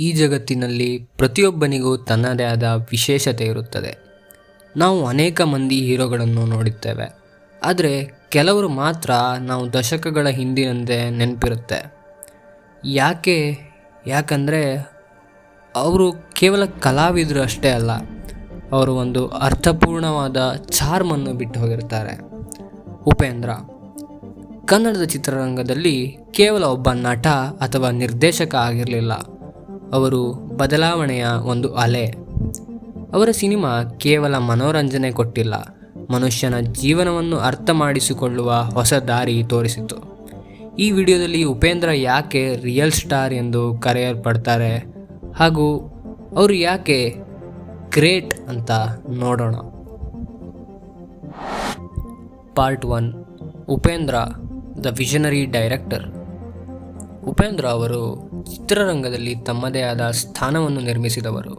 ಈ ಜಗತ್ತಿನಲ್ಲಿ ಪ್ರತಿಯೊಬ್ಬನಿಗೂ ತನ್ನದೇ ಆದ ವಿಶೇಷತೆ ಇರುತ್ತದೆ. ನಾವು ಅನೇಕ ಮಂದಿ ಹೀರೋಗಳನ್ನು ನೋಡುತ್ತೇವೆ ಆದರೆ ಕೆಲವರು ಮಾತ್ರ ನಾವು ದಶಕಗಳ ಹಿಂದಿನಂತೆ ನೆನಪಿರುತ್ತೆ. ಯಾಕೆ? ಯಾಕಂದರೆ ಅವರು ಕೇವಲ ಕಲಾವಿದರು ಅಷ್ಟೇ ಅಲ್ಲ, ಅವರು ಒಂದು ಅರ್ಥಪೂರ್ಣವಾದ ಚಾರ್ಮನ್ನು ಬಿಟ್ಟು ಹೋಗಿರ್ತಾರೆ. ಉಪೇಂದ್ರ. ಕನ್ನಡದ ಚಿತ್ರರಂಗದಲ್ಲಿ ಕೇವಲ ಒಬ್ಬ ನಟ ಅಥವಾ ನಿರ್ದೇಶಕ ಆಗಿರಲಿಲ್ಲ. ಅವರು ಬದಲಾವಣೆಯ ಒಂದು ಅಲೆ. ಅವರ ಸಿನಿಮಾ ಕೇವಲ ಮನೋರಂಜನೆ ಕೊಟ್ಟಿಲ್ಲ, ಮನುಷ್ಯನ ಜೀವನವನ್ನು ಅರ್ಥ ಮಾಡಿಸಿಕೊಳ್ಳುವ ಹೊಸ ದಾರಿ ತೋರಿಸಿತು ಈ ವಿಡಿಯೋದಲ್ಲಿ ಉಪೇಂದ್ರ ಯಾಕೆ ರಿಯಲ್ ಸ್ಟಾರ್ ಎಂದು ಕರೆಯಲ್ಪಡ್ತಾರೆ ಹಾಗೂ ಅವರು ಯಾಕೆ ಗ್ರೇಟ್ ಅಂತ ನೋಡೋಣ. Part one, Upendra, the visionary director. Upendra ಅವರು ಚಿತ್ರರಂಗದಲ್ಲಿ ತಮ್ಮದೇ ಆದ ಸ್ಥಾನವನ್ನು ನಿರ್ಮಿಸಿದವರು.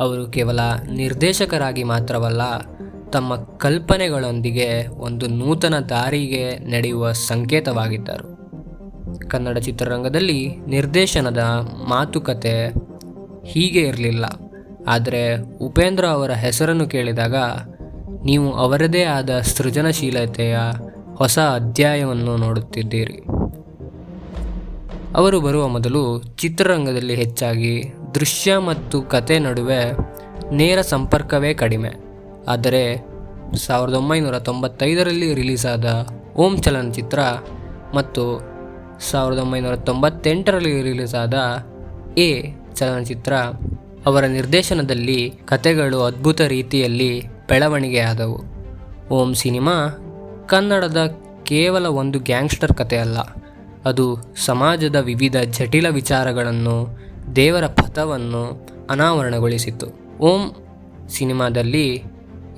ಅವರು ಕೇವಲ ನಿರ್ದೇಶಕರಾಗಿ ಮಾತ್ರವಲ್ಲ, ತಮ್ಮ ಕಲ್ಪನೆಗಳೊಂದಿಗೆ ಒಂದು ನೂತನ ದಾರಿಗೆ ನಡೆಯುವ ಸಂಕೇತವಾಗಿದ್ದರು. ಕನ್ನಡ ಚಿತ್ರರಂಗದಲ್ಲಿ ನಿರ್ದೇಶನದ ಮಾತುಕತೆ ಹೀಗೆ ಇರಲಿಲ್ಲ. ಆದರೆ ಉಪೇಂದ್ರ ಅವರ ಹೆಸರನ್ನು ಕೇಳಿದಾಗ, ನೀವು ಅವರದೇ ಆದ ಸೃಜನಶೀಲತೆಯ ಹೊಸ ಅಧ್ಯಾಯವನ್ನು ನೋಡುತ್ತಿದ್ದೀರಿ. ಅವರು ಬರುವ ಮೊದಲು ಚಿತ್ರರಂಗದಲ್ಲಿ ಹೆಚ್ಚಾಗಿ ದೃಶ್ಯ ಮತ್ತು ಕತೆ ನಡುವೆ ನೇರ ಸಂಪರ್ಕವೇ ಕಡಿಮೆ. ಆದರೆ ಸಾವಿರದ ಒಂಬೈನೂರ ತೊಂಬತ್ತೈದರಲ್ಲಿ ರಿಲೀಸ್ ಆದ ಓಂ ಚಲನಚಿತ್ರ ಮತ್ತು ಸಾವಿರದ ಒಂಬೈನೂರ ತೊಂಬತ್ತೆಂಟರಲ್ಲಿ ರಿಲೀಸ್ ಆದ ಎ ಚಲನಚಿತ್ರ ಅವರ ನಿರ್ದೇಶನದಲ್ಲಿ ಕತೆಗಳು ಅದ್ಭುತ ರೀತಿಯಲ್ಲಿ ಬೆಳವಣಿಗೆಯಾದವು ಓಂ ಸಿನಿಮಾ ಕನ್ನಡದ ಕೇವಲ ಒಂದು ಗ್ಯಾಂಗ್ಸ್ಟರ್ ಕತೆ ಅಲ್ಲ. ಅದು ಸಮಾಜದ ವಿವಿಧ ಜಟಿಲ ವಿಚಾರಗಳನ್ನು, ದೇವರ ಪಥವನ್ನು ಅನಾವರಣಗೊಳಿಸಿತು. ಓಂ ಸಿನಿಮಾದಲ್ಲಿ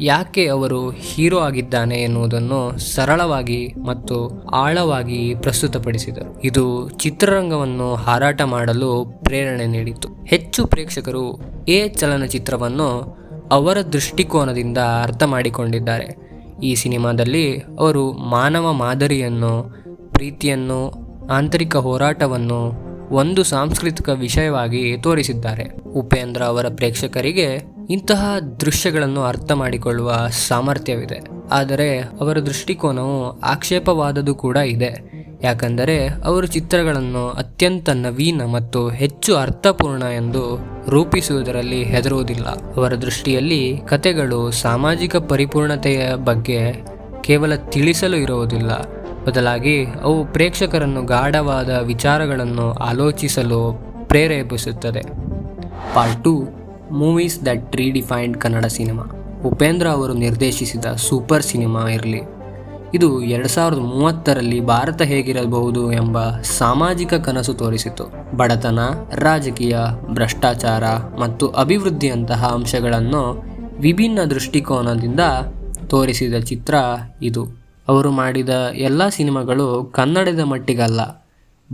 ಯಾಕೆ ಅವರು ಹೀರೋ ಆಗಿದ್ದಾನೆ ಎನ್ನುವುದನ್ನು ಸರಳವಾಗಿ ಮತ್ತು ಆಳವಾಗಿ ಪ್ರಸ್ತುತಪಡಿಸಿದರು. ಇದು ಚಿತ್ರರಂಗವನ್ನು ಹಾರಾಟ ಮಾಡಲು ಪ್ರೇರಣೆ ನೀಡಿತು. ಹೆಚ್ಚು ಪ್ರೇಕ್ಷಕರು ಎ ಚಲನಚಿತ್ರವನ್ನು ಅವರ ದೃಷ್ಟಿಕೋನದಿಂದ ಅರ್ಥ ಮಾಡಿಕೊಂಡಿದ್ದಾರೆ. ಈ ಸಿನಿಮಾದಲ್ಲಿ ಅವರು ಮಾನವ ಮಾದರಿಯನ್ನು, ಪ್ರೀತಿಯನ್ನು ಆಂತರಿಕ ಹೋರಾಟವನ್ನು ಒಂದು ಸಾಂಸ್ಕೃತಿಕ ವಿಷಯವಾಗಿ ತೋರಿಸಿದ್ದಾರೆ. ಉಪೇಂದ್ರ ಅವರ ಪ್ರೇಕ್ಷಕರಿಗೆ ಇಂತಹ ದೃಶ್ಯಗಳನ್ನು ಅರ್ಥ ಮಾಡಿಕೊಳ್ಳುವ ಸಾಮರ್ಥ್ಯವಿದೆ. ಆದರೆ ಅವರ ದೃಷ್ಟಿಕೋನವು ಆಕ್ಷೇಪವಾದದ್ದು ಕೂಡ ಇದೆ. ಯಾಕಂದರೆ ಅವರು ಚಿತ್ರಗಳನ್ನು ಅತ್ಯಂತ ನವೀನ ಮತ್ತು ಹೆಚ್ಚು ಅರ್ಥಪೂರ್ಣ ಎಂದು ರೂಪಿಸುವುದರಲ್ಲಿ ಹೆದರುವುದಿಲ್ಲ. ಅವರ ದೃಷ್ಟಿಯಲ್ಲಿ ಕತೆಗಳು ಸಾಮಾಜಿಕ ಪರಿಪೂರ್ಣತೆಯ ಬಗ್ಗೆ ಕೇವಲ ತಿಳಿಸಲು ಇರುವುದಿಲ್ಲ. ಬದಲಾಗಿ ಅವು ಪ್ರೇಕ್ಷಕರನ್ನು ಗಾಢವಾದ ವಿಚಾರಗಳನ್ನು ಆಲೋಚಿಸಲು ಪ್ರೇರೇಪಿಸುತ್ತದೆ. Part two, movies that redefined Kannada cinema. Upendra ಅವರು ನಿರ್ದೇಶಿಸಿದ ಸೂಪರ್ ಸಿನಿಮಾ ಇರಲಿ. ಇದು ಎರಡು ಸಾವಿರದ ಮೂವತ್ತರಲ್ಲಿ ಭಾರತ ಹೇಗಿರಬಹುದು ಎಂಬ ಸಾಮಾಜಿಕ ಕನಸು ತೋರಿಸಿತು. ಬಡತನ, ರಾಜಕೀಯ, ಭ್ರಷ್ಟಾಚಾರ ಮತ್ತು ಅಭಿವೃದ್ಧಿಯಂತಹ ಅಂಶಗಳನ್ನು ವಿಭಿನ್ನ ದೃಷ್ಟಿಕೋನದಿಂದ ತೋರಿಸಿದ ಚಿತ್ರ ಇದು. ಅವರು ಮಾಡಿದ ಎಲ್ಲ ಸಿನಿಮಾಗಳು ಕನ್ನಡದ ಮಟ್ಟಿಗಲ್ಲ.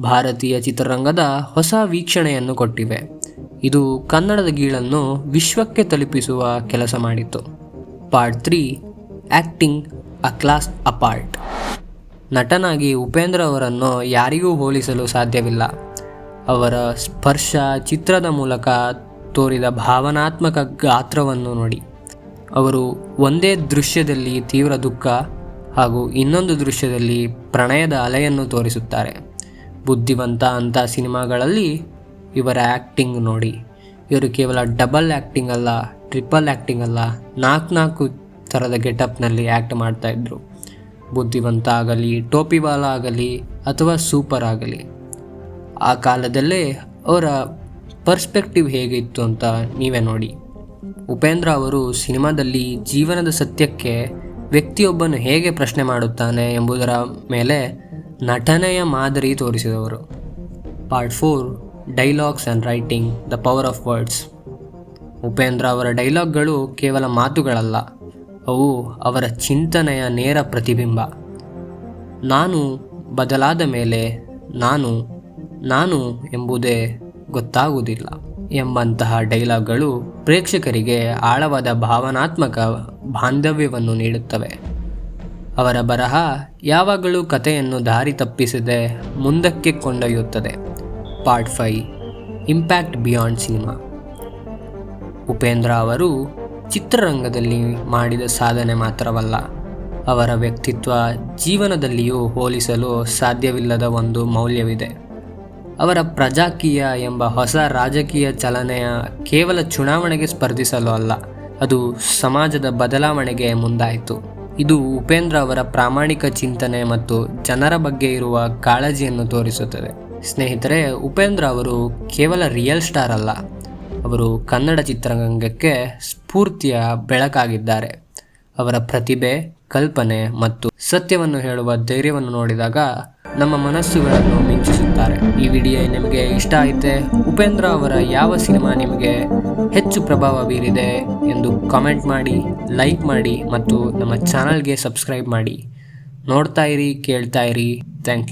ಭಾರತೀಯ ಚಿತ್ರರಂಗದ ಹೊಸ ವೀಕ್ಷಣೆಯನ್ನು ಕೊಟ್ಟಿವೆ. ಇದು ಕನ್ನಡದ ಗೀಳನ್ನು ವಿಶ್ವಕ್ಕೆ ತಲುಪಿಸುವ ಕೆಲಸ ಮಾಡಿತು part three acting a class apart. ನಟನಾಗಿ ಉಪೇಂದ್ರ ಅವರನ್ನು ಯಾರಿಗೂ ಹೋಲಿಸಲು ಸಾಧ್ಯವಿಲ್ಲ. ಅವರ ಸ್ಪರ್ಶ ಚಿತ್ರದ ಮೂಲಕ ತೋರಿದ ಭಾವನಾತ್ಮಕ ಗಾತ್ರವನ್ನು ನೋಡಿ. ಅವರು ಒಂದೇ ದೃಶ್ಯದಲ್ಲಿ ತೀವ್ರ ದುಃಖ ಹಾಗೂ ಇನ್ನೊಂದು ದೃಶ್ಯದಲ್ಲಿ ಪ್ರಣಯದ ಅಲೆಯನ್ನು ತೋರಿಸುತ್ತಾರೆ. ಬುದ್ಧಿವಂತ ಅಂಥ ಸಿನಿಮಾಗಳಲ್ಲಿ ಇವರ ಆ್ಯಕ್ಟಿಂಗ್ ನೋಡಿ. ಇವರು ಕೇವಲ ಡಬಲ್ ಆ್ಯಕ್ಟಿಂಗ್ ಅಲ್ಲ, ಟ್ರಿಪಲ್ ಆ್ಯಕ್ಟಿಂಗ್ ಅಲ್ಲ ನಾಲ್ಕು ನಾಲ್ಕು ಥರದ ಗೆಟಪ್ನಲ್ಲಿ ಆ್ಯಕ್ಟ್ ಮಾಡ್ತಾಯಿದ್ರು ಬುದ್ಧಿವಂತ ಆಗಲಿ ಟೋಪಿವಾಲ ಆಗಲಿ ಅಥವಾ ಸೂಪರ್ ಆಗಲಿ. ಆ ಕಾಲದಲ್ಲೇ ಅವರ ಪರ್ಸ್ಪೆಕ್ಟಿವ್ ಹೇಗಿತ್ತು ಅಂತ ನೀವೇ ನೋಡಿ. ಉಪೇಂದ್ರ ಅವರು ಸಿನಿಮಾದಲ್ಲಿ ಜೀವನದ ಸತ್ಯಕ್ಕೆ ವ್ಯಕ್ತಿಯೊಬ್ಬನು ಹೇಗೆ ಪ್ರಶ್ನೆ ಮಾಡುತ್ತಾನೆ ಎಂಬುದರ ಮೇಲೆ ನಟನೆಯ ಮಾದರಿ ತೋರಿಸಿದವರು. Part four, dialogues and writing, the power of words. Upendra ಅವರ ಡೈಲಾಗ್ಗಳು ಕೇವಲ ಮಾತುಗಳಲ್ಲ, ಅವು ಅವರ ಚಿಂತನೆಯ ನೇರ ಪ್ರತಿಬಿಂಬ. ನಾನು ಬದಲಾದ ಮೇಲೆ ನಾನು ನಾನು ಎಂಬುದೇ ಗೊತ್ತಾಗುವುದಿಲ್ಲ. ಎಂಬಂತಹ ಡೈಲಾಗ್ಗಳು ಪ್ರೇಕ್ಷಕರಿಗೆ ಆಳವಾದ ಭಾವನಾತ್ಮಕ ಬಾಂಧವ್ಯವನ್ನು ನೀಡುತ್ತವೆ. ಅವರ ಬರಹ ಯಾವಾಗಲೂ ಕಥೆಯನ್ನು ದಾರಿ ತಪ್ಪಿಸದೆ ಮುಂದಕ್ಕೆ ಕೊಂಡೊಯ್ಯುತ್ತದೆ. Part five impact beyond cinema. Upendra ಅವರು ಚಿತ್ರರಂಗದಲ್ಲಿ ಮಾಡಿದ ಸಾಧನೆ ಮಾತ್ರವಲ್ಲ, ಅವರ ವ್ಯಕ್ತಿತ್ವ ಜೀವನದಲ್ಲಿಯೂ ಹೋಲಿಸಲು ಸಾಧ್ಯವಿಲ್ಲದ ಒಂದು ಮೌಲ್ಯವಿದೆ. ಅವರ ಪ್ರಜಾಕೀಯ ಎಂಬ ಹೊಸ ರಾಜಕೀಯ ಚಲನೆಯ ಕೇವಲ ಚುನಾವಣೆಗೆ ಸ್ಪರ್ಧಿಸಲು ಅಲ್ಲ, ಅದು ಸಮಾಜದ ಬದಲಾವಣೆಗೆ ಮುಂದಾಯಿತು. ಇದು ಉಪೇಂದ್ರ ಅವರ ಪ್ರಾಮಾಣಿಕ ಚಿಂತನೆ ಮತ್ತು ಜನರ ಬಗ್ಗೆ ಇರುವ ಕಾಳಜಿಯನ್ನು ತೋರಿಸುತ್ತದೆ. ಸ್ನೇಹಿತರೆ, ಉಪೇಂದ್ರ ಅವರು ಕೇವಲ ರಿಯಲ್ ಸ್ಟಾರ್ ಅಲ್ಲ, ಅವರು ಕನ್ನಡ ಚಿತ್ರರಂಗಕ್ಕೆ ಸ್ಫೂರ್ತಿಯ ಬೆಳಕಾಗಿದ್ದಾರೆ. ಅವರ ಪ್ರತಿಭೆ, ಕಲ್ಪನೆ ಮತ್ತು ಸತ್ಯವನ್ನು ಹೇಳುವ ಧೈರ್ಯವನ್ನು ನೋಡಿದಾಗ ನಮ್ಮ ಮನಸ್ಸುಗಳನ್ನು ಮಿಂಚಿಸುತ್ತಾರೆ. ಈ ವಿಡಿಯೋ ನಿಮಗೆ ಇಷ್ಟ ಆಯಿತೆ, ಉಪೇಂದ್ರ ಅವರ ಯಾವ ಸಿನಿಮಾ ನಿಮಗೆ ಹೆಚ್ಚು ಪ್ರಭಾವ ಬೀರಿದೆ ಎಂದು ಕಾಮೆಂಟ್ ಮಾಡಿ ಲೈಕ್ ಮಾಡಿ ಮತ್ತು ನಮ್ಮ ಚಾನಲ್ಗೆ ಸಬ್ಸ್ಕ್ರೈಬ್ ಮಾಡಿ. ನೋಡ್ತಾ ಇರಿ, ಕೇಳ್ತಾ ಇರಿ. Thank you